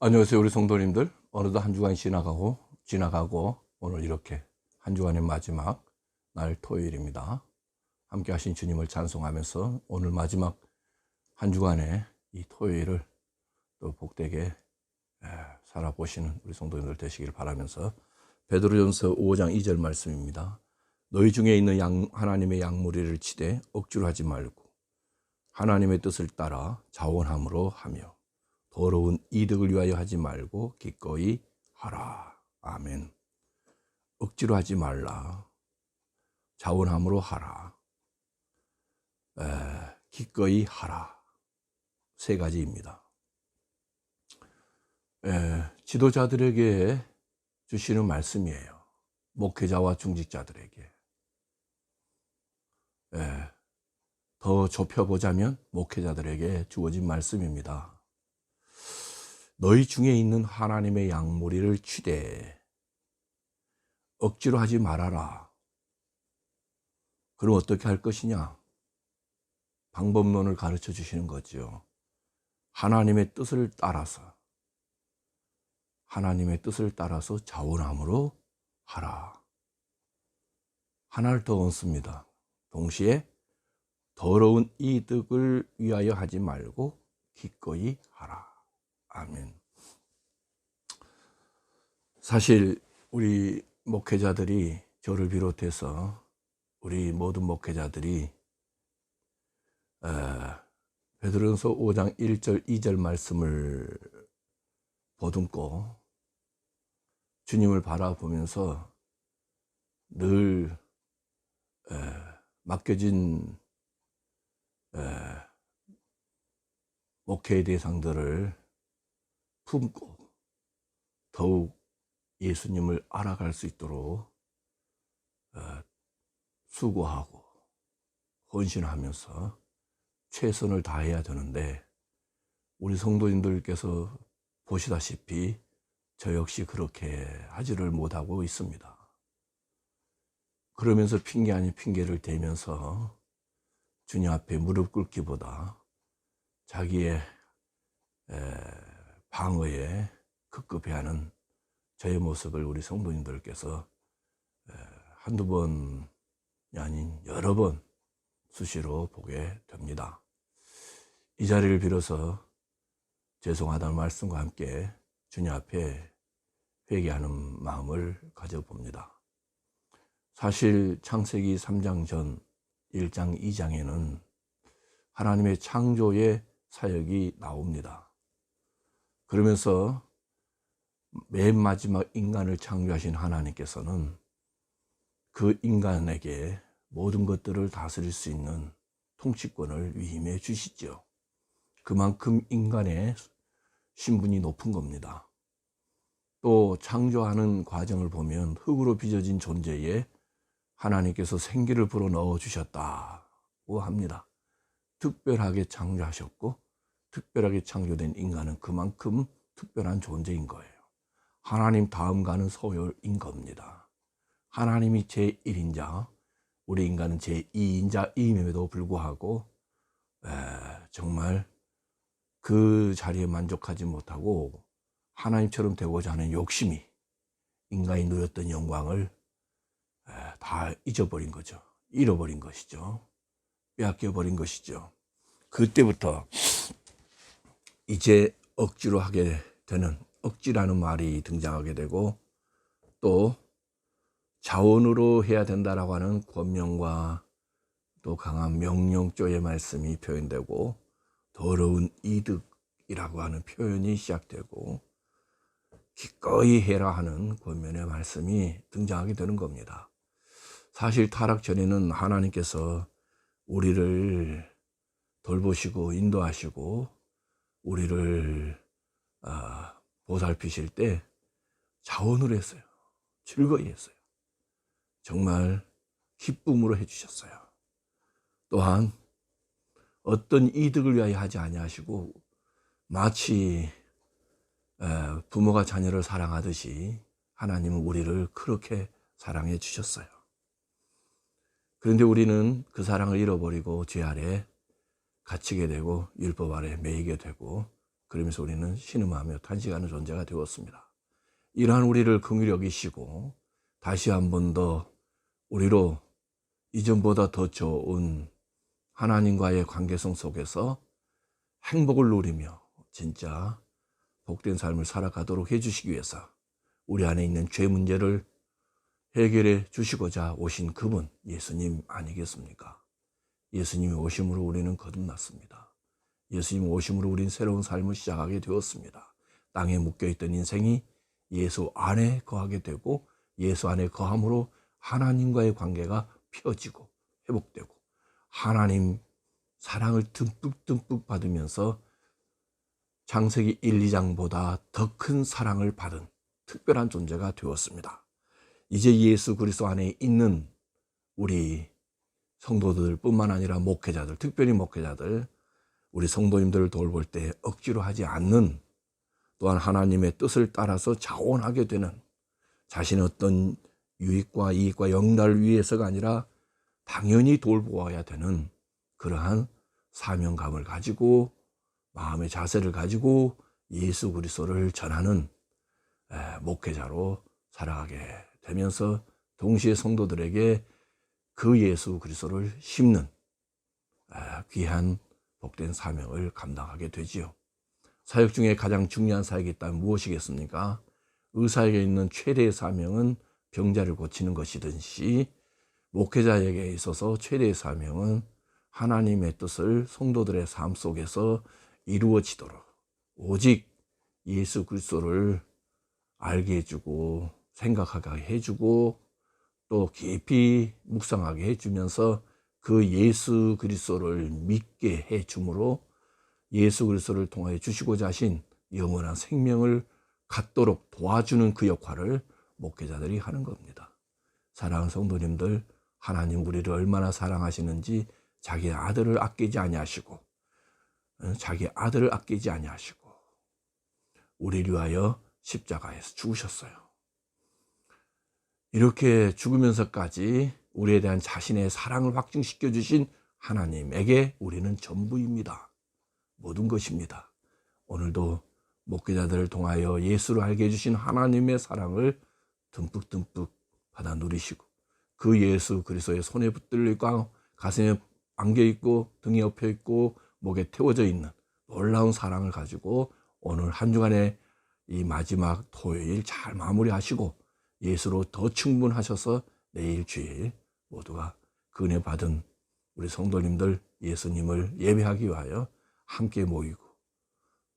안녕하세요, 우리 성도님들. 어느덧 한 주간 지나가고, 지나가고, 오늘 이렇게 한 주간의 마지막 날 토요일입니다. 함께 하신 주님을 찬송하면서 오늘 마지막 한 주간의 이 토요일을 또 복되게 에, 살아보시는 우리 성도님들 되시길 바라면서 베드로전서 5장 2절 말씀입니다. 너희 중에 있는 양, 하나님의 양무리를 치되 억지로 하지 말고 하나님의 뜻을 따라 자원함으로 하며 더러운 이득을 위하여 하지 말고 기꺼이 하라. 아멘. 억지로 하지 말라. 자원함으로 하라. 에, 기꺼이 하라. 세 가지입니다. 에, 지도자들에게 주시는 말씀이에요. 목회자와 중직자들에게. 에, 더 좁혀보자면 목회자들에게 주어진 말씀입니다. 너희 중에 있는 하나님의 양무리를 취대 억지로 하지 말아라. 그럼 어떻게 할 것이냐? 방법론을 가르쳐 주시는 거죠. 하나님의 뜻을 따라서 하나님의 뜻을 따라서 자원함으로 하라. 하나를 더 얹습니다. 동시에 더러운 이득을 위하여 하지 말고 기꺼이 하라. 아멘. 사실 우리 목회자들이 저를 비롯해서 우리 모든 목회자들이 에, 베드로전서 5장 1절 2절 말씀을 보듬고 주님을 바라보면서 늘 에, 맡겨진 에, 목회의 대상들을 품고 더욱 예수님을 알아갈 수 있도록 어, 수고하고 헌신하면서 최선을 다해야 되는데 우리 성도님들께서 보시다시피 저 역시 그렇게 하지를 못하고 있습니다. 그러면서 핑계 아닌 핑계를 대면서 주님 앞에 무릎 꿇기보다 자기의 방어에 급급해하는 저의 모습을 우리 성도님들께서 한두 번이 아닌 여러 번 수시로 보게 됩니다. 이 자리를 빌어서 죄송하다는 말씀과 함께 주님 앞에 회개하는 마음을 가져봅니다. 사실 창세기 3장 전 1장 2장에는 하나님의 창조의 사역이 나옵니다. 그러면서 맨 마지막 인간을 창조하신 하나님께서는 그 인간에게 모든 것들을 다스릴 수 있는 통치권을 위임해 주시죠. 그만큼 인간의 신분이 높은 겁니다. 또 창조하는 과정을 보면 흙으로 빚어진 존재에 하나님께서 생기를 불어 넣어 주셨다고 합니다. 특별하게 창조하셨고 특별하게 창조된 인간은 그만큼 특별한 존재인 거예요. 하나님 다음 가는 소열인 겁니다. 하나님이 제1인자, 우리 인간은 제2인자임에도 불구하고 에, 정말 그 자리에 만족하지 못하고 하나님처럼 되고자 하는 욕심이 인간이 누렸던 영광을 에, 다 잊어버린 거죠. 잃어버린 것이죠. 빼앗겨버린 것이죠. 그때부터 이제 억지로 하게 되는 억지라는 말이 등장하게 되고 또 자원으로 해야 된다라고 하는 권명과 또 강한 명령조의 말씀이 표현되고 더러운 이득이라고 하는 표현이 시작되고 기꺼이 해라 하는 권면의 말씀이 등장하게 되는 겁니다. 사실 타락 전에는 하나님께서 우리를 돌보시고 인도하시고 우리를 아, 보살피실 때 자원으로 했어요. 즐거이 했어요. 정말 기쁨으로 해주셨어요. 또한 어떤 이득을 위하여 하지 아니하시고 마치 부모가 자녀를 사랑하듯이 하나님은 우리를 그렇게 사랑해 주셨어요. 그런데 우리는 그 사랑을 잃어버리고 죄 아래 갇히게 되고 율법 아래 매이게 되고 그러면서 우리는 신음하며 탄식하는 존재가 되었습니다. 이러한 우리를 긍휼히 여기시고 다시 한 번 더 우리로 이전보다 더 좋은 하나님과의 관계성 속에서 행복을 누리며 진짜 복된 삶을 살아가도록 해주시기 위해서 우리 안에 있는 죄 문제를 해결해 주시고자 오신 그분 예수님 아니겠습니까? 예수님이 오심으로 우리는 거듭났습니다. 예수님 오심으로 우린 새로운 삶을 시작하게 되었습니다. 땅에 묶여있던 인생이 예수 안에 거하게 되고 예수 안에 거함으로 하나님과의 관계가 펴지고 회복되고 하나님 사랑을 듬뿍듬뿍 받으면서 창세기 1, 2장보다 더 큰 사랑을 받은 특별한 존재가 되었습니다. 이제 예수 그리스도 안에 있는 우리 성도들뿐만 아니라 목회자들, 특별히 목회자들, 우리 성도님들을 돌볼 때 억지로 하지 않는 또한 하나님의 뜻을 따라서 자원하게 되는 자신의 어떤 유익과 이익과 영달을 위해서가 아니라 당연히 돌보아야 되는 그러한 사명감을 가지고 마음의 자세를 가지고 예수 그리스도를 전하는 에, 목회자로 살아가게 되면서 동시에 성도들에게 그 예수 그리스도를 심는 에, 귀한 복된 사명을 감당하게 되지요. 사역 중에 가장 중요한 사역이 있다면 무엇이겠습니까? 의사에게 있는 최대의 사명은 병자를 고치는 것이든지 목회자에게 있어서 최대의 사명은 하나님의 뜻을 성도들의 삶 속에서 이루어지도록 오직 예수 그리스도를 알게 해주고 생각하게 해주고 또 깊이 묵상하게 해주면서 그 예수 그리스도를 믿게 해줌으로 예수 그리스도를 통하여 주시고자 하신 영원한 생명을 갖도록 도와주는 그 역할을 목회자들이 하는 겁니다. 사랑하는 성도님들, 하나님 우리를 얼마나 사랑하시는지 자기 아들을 아끼지 아니하시고 어, 자기 아들을 아끼지 아니하시고 우리를 위하여 십자가에서 죽으셨어요. 이렇게 죽으면서까지 우리에 대한 자신의 사랑을 확증시켜 주신 하나님에게 우리는 전부입니다. 모든 것입니다. 오늘도 목회자들을 통하여 예수를 알게 해주신 하나님의 사랑을 듬뿍듬뿍 받아 누리시고 그 예수 그리스도의 손에 붙들려 있고 가슴에 안겨 있고 등에 엎여 있고 목에 태워져 있는 놀라운 사랑을 가지고 오늘 한 주간의 이 마지막 토요일 잘 마무리하시고 예수로 더 충분하셔서 내일 주일 모두가 그 은혜 받은 우리 성도님들 예수님을 예배하기 위하여 함께 모이고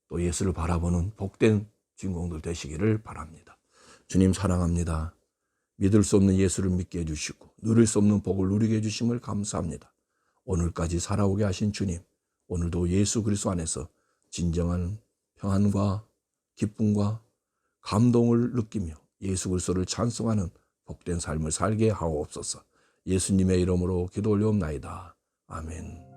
또 예수를 바라보는 복된 주인공들 되시기를 바랍니다. 주님 사랑합니다. 믿을 수 없는 예수를 믿게 해주시고 누릴 수 없는 복을 누리게 해주심을 감사합니다. 오늘까지 살아오게 하신 주님, 오늘도 예수 그리스도 안에서 진정한 평안과 기쁨과 감동을 느끼며 예수 그리스도를 찬송하는 복된 삶을 살게 하옵소서. 예수님의 이름으로 기도 올려옵나이다. 아멘.